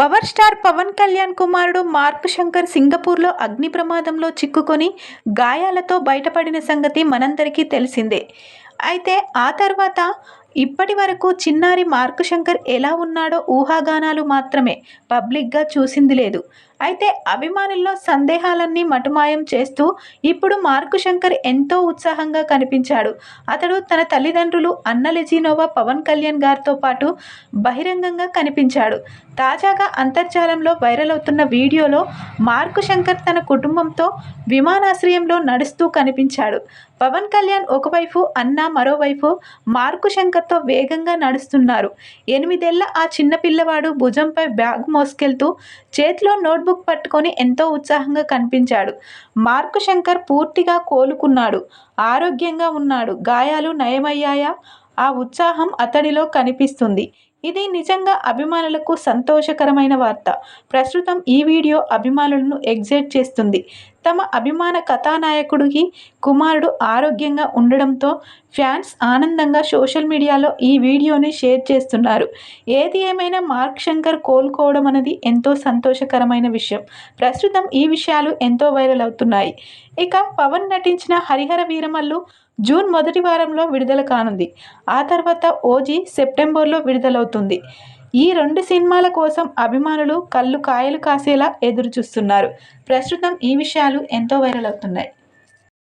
Power star Pawan Kalyan కుమారుడు mark Shankar సింగపూర్లో అగ్ని ప్రమాదంలో చిక్కుకొని గాయాలతో బయటపడిన సంగతి మనందరికీ తెలిసిందే. అయితే ఆ తర్వాత ఇప్పటి వరకు చిన్నారి మార్కు శంకర్ ఎలా ఉన్నాడో ఊహాగానాలు మాత్రమే పబ్లిక్గా చూసింది లేదు. అయితే అభిమానుల్లో సందేహాలన్నీ మటుమాయం చేస్తూ ఇప్పుడు మార్కు శంకర్ ఎంతో ఉత్సాహంగా కనిపించాడు. అతడు తన తల్లిదండ్రులు అన్న లెజినోవా పవన్ కళ్యాణ్ గారితో పాటు బహిరంగంగా కనిపించాడు. తాజాగా అంతర్జాలంలో వైరల్ అవుతున్న వీడియోలో మార్కు శంకర్ తన కుటుంబంతో విమానాశ్రయంలో నడుస్తూ కనిపించాడు. పవన్ కళ్యాణ్ ఒకవైపు అన్న మరోవైపు మార్కు శంకర్తో వేగంగా నడుస్తున్నారు. ఎనిమిదేళ్ళ ఆ చిన్న పిల్లవాడు భుజంపై బ్యాగ్ మోసుకెళ్తూ చేతిలో నోట్బుక్ పట్టుకొని ఎంతో ఉత్సాహంగా కనిపించాడు. మార్కు శంకర్ పూర్తిగా కోలుకున్నాడు. ఆరోగ్యంగా ఉన్నాడు. గాయాలు నయమయ్యాయా? ఆ ఉత్సాహం అతడిలో కనిపిస్తుంది. ఇది నిజంగా అభిమానులకు సంతోషకరమైన వార్త. ప్రస్తుతం ఈ వీడియో అభిమానులను ఎగ్జైట్ చేస్తుంది. తమ అభిమాన కథానాయకుడికి కుమారుడు ఆరోగ్యంగా ఉండడంతో ఫ్యాన్స్ ఆనందంగా సోషల్ మీడియాలో ఈ వీడియోని షేర్ చేస్తున్నారు. ఏది ఏమైనా మార్క్ శంకర్ కోలుకోవడం అనేది ఎంతో సంతోషకరమైన విషయం. ప్రస్తుతం ఈ విషయాలు ఎంతో వైరల్ అవుతున్నాయి. ఇక పవన్ నటించిన హరిహర వీరమల్లు జూన్ మొదటి వారంలో విడుదల కానుంది. ఆ తర్వాత ఓజీ సెప్టెంబర్లో విడుదలవుతుంది. ఈ రెండు సినిమాల కోసం అభిమానులు కళ్ళు కాయలు కాసేలా ఎదురు చూస్తున్నారు ప్రస్తుతం ఈ విషయాలు ఎంతో వైరల్ అవుతున్నాయి.